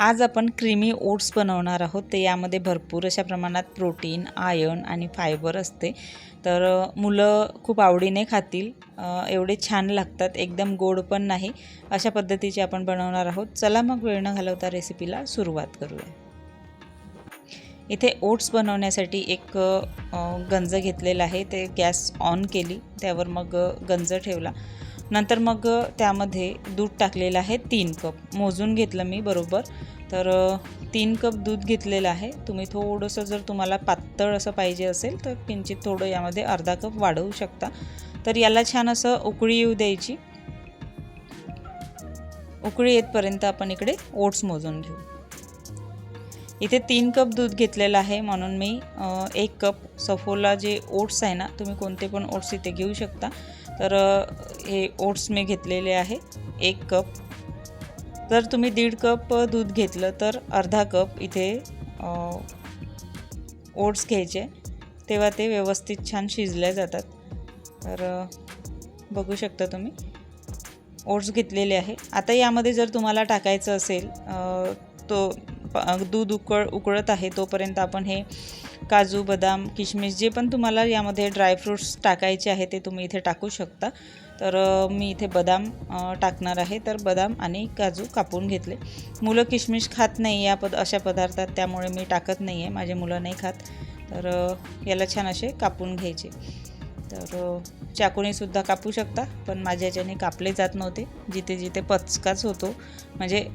आज आपण creamy oats बनवणार आहोत. ते यामध्ये भरपूर अशा प्रमाणात प्रोटीन आयर्न आणि फायबर असते. तर मुलं खूप आवडीने खातील. एवढे छान लागतात. एकदम गोड पण नाही. अशा पद्धतीचे आपण बनवणार आहोत. चला मग वेळ न घालवता रेसिपीला सुरुवात करूया. इथे ओट्स बनवण्यासाठी एक गंज घेतलेला आहे. ते गॅस ऑन केली. त्यावर मग गंज ठेवला. नंतर मग त्यामध्ये दूध टाकलेलं आहे तीन कप. मोजून घेतलं मी बरोबर. तर तीन कप दूध घेतलेलं आहे. तुम्ही थोडंसं जर तुम्हाला पातळ असं पाहिजे असेल तर किंचित थोडं यामध्ये अर्धा कप वाढवू शकता. तर याला छान असं उकळी येऊ द्यायची. उकळी येतपर्यंत आपण इकडे ओट्स मोजून घेऊ. इथे तीन कप दूध घेतलेलं आहे म्हणून मी एक कप सफोला जे ओट्स आहे ना तुम्ही कोणते पण ओट्स इथे घेऊ शकता. तर हे ओट्स मी घेतलेले आहे एक कप. जर तुम्ही दीड कप दूध घेतलं तर अर्धा कप इथे ओट्स घ्यायचे. तेव्हा ते व्यवस्थित छान शिजल्या जातात. तर बघू शकता तुम्ही. ओट्स घेतलेले आहे. आता यामध्ये जर तुम्हाला टाकायचं असेल तो दूध उकळ उकळत आहे तोपर्यंत आपण हे काजू बदाम किशमिश जे पण तुम्हाला यामध्ये ड्रायफ्रूट्स टाकायचे आहे ते तुम्ही इथे टाकू शकता. तर मी इथे बदाम टाकणार आहे. तर बदाम आणि काजू कापून घेतले. मुलं किशमिश खात नाही या पद अशा पदार्थात त्यामुळे मी टाकत नाही आहे माझे मुलं नाही खात. तर याला छान असे कापून घ्यायचे. तर अ, चाकूनेसुद्धा कापू शकता पण माझ्या याच्याने कापले जात नव्हते. जिथे जिथे पचकाच होतो म्हणजे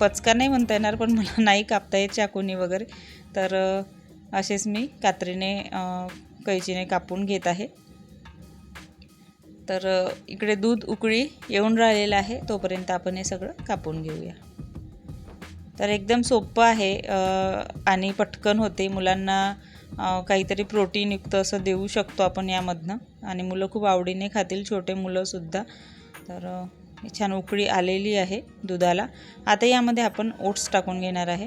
पचका नाही म्हणता येणार पण मला नाही कापता येत चाकूने वगैरे. तर असेच मी कात्रीने कैचीने कापून घेत आहे. तर इकडे दूध उकळी येऊन राहिलेलं आहे तोपर्यंत आपण हे सगळं कापून घेऊया. तर एकदम सोपं आहे आणि पटकन होते मुलांना काहीतरी प्रोटीनयुक्त असं देऊ शकतो आपण यामधनं. आणि मुलं खूप आवडीने खातील छोटे मुलंसुद्धा तर छान उकळी आलेली आहे दुधाला. आता यामध्ये आपण ओट्स टाकून घेणार आहे.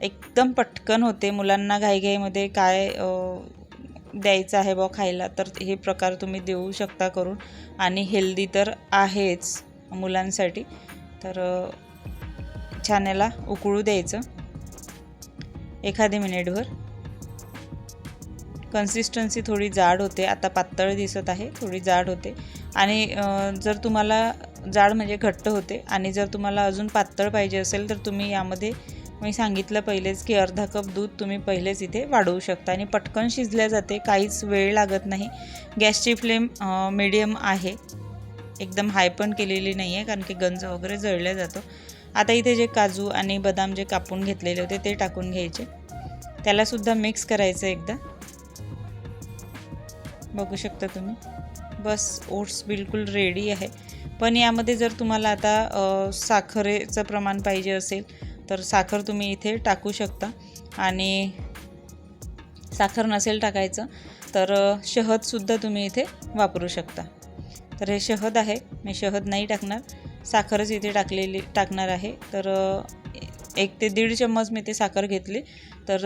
एकदम पटकन होते मुलांना घाईघाईमध्ये काय द्यायचं आहे बा खायला तर हे प्रकार तुम्ही देऊ शकता करून. आणि हेल्दी तर आहेच मुलांसाठी. तर छान याला उकळू द्यायचं. एखादे मिनिटभर. कन्सिस्टन्सी थोडी जाड होते. आता पातळ दिसत आहे थोडी जाड होते. आणि जर तुम्हाला जाड म्हणजे घट्ट होते आणि जर तुम्हाला अजून पातळ पाहिजे असेल तर तुम्ही यामध्ये मी सांगितलं पहिलेच की अर्धा कप दूध तुम्ही पहिलेच इथे वाढवू शकता. आणि पटकन शिजल्या जाते काहीच वेळ लागत नाही. गॅसची फ्लेम मीडियम आहे. एकदम हाय पण केलेली नाही आहे कारण की गंज वगैरे जळल्या जातो. आता इथे जे काजू आणि बदाम जे कापून घेतलेले होते ते टाकून घ्यायचे. त्यालासुद्धा मिक्स करायचं एकदा. बघू शकता तुम्ही. बस ओट्स बिलकुल रेडी आहे. पण यामध्ये जर तुम्हाला आता साखरेचं प्रमाण पाहिजे असेल तर साखर तुम्ही इथे टाकू शकता. आणि साखर नसेल टाकायचं तर शहदसुद्धा तुम्ही इथे वापरू शकता. तर हे शहद आहे. मी शहद नाही टाकणार. साखरच इथे टाकलेली टाकणार आहे. तर एक ते दीड चम्मच मी ते साखर घेतली. तर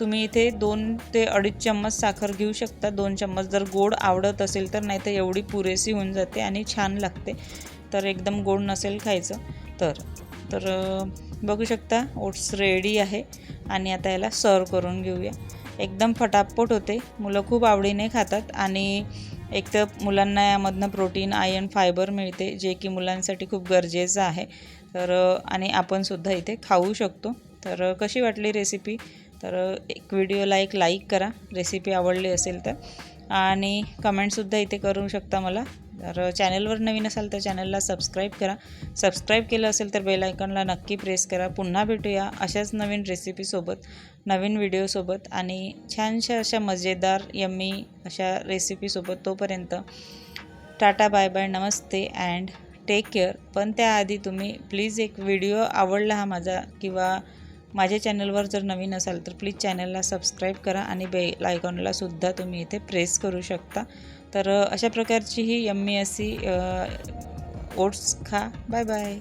तुम्ही इथे दोन ते अडीच चम्मच साखर घेऊ शकता. दोन चम्मच जर गोड आवडत असेल तर नाही तर एवढी पुरेशी होऊन जाते आणि छान लागते. तर एकदम गोड नसेल खायचं तर. तर बघू शकता ओट्स रेडी आहे. आणि आता याला सर्व करून घेऊया. एकदम फटाफट होते. मुलं खूप आवडीने खातात. आणि एक तर मुलांना यामधनं प्रोटीन आयर्न फायबर मिळते जे की मुलांसाठी खूप गरजेचं आहे. तर आणि आपणसुद्धा इथे खाऊ शकतो. तर कशी वाटली रेसिपी तर एक व्हिडिओला एक लाईक करा. रेसिपी आवडली असेल तर. आणि कमेंटसुद्धा इथे करू शकता मला. तर चॅनलवर नवीन असाल तर चॅनलला सबस्क्राईब करा. सबस्क्राईब केलं असेल तर बेल आयकॉनला नक्की प्रेस करा. पुन्हा भेटूया अशाच नवीन रेसिपीसोबत नवीन व्हिडिओसोबत आणि छानशा अशा मजेदार यम्मी अशा रेसिपीसोबत तोपर्यंत टाटा बाय बाय नमस्ते अँड टेक केअर पण त्याआधी तुम्ही प्लीज एक व्हिडिओ आवडला हा माझा किंवा माझ्या चॅनलवर जर नवीन असाल तर प्लीज चॅनलला सबस्क्राईब करा आणि बेल आयकॉनला सुद्धा तुम्ही इथे प्रेस करू शकता. तर अशा प्रकारची ही यम्मी अशी ओट्स खा. Bye bye.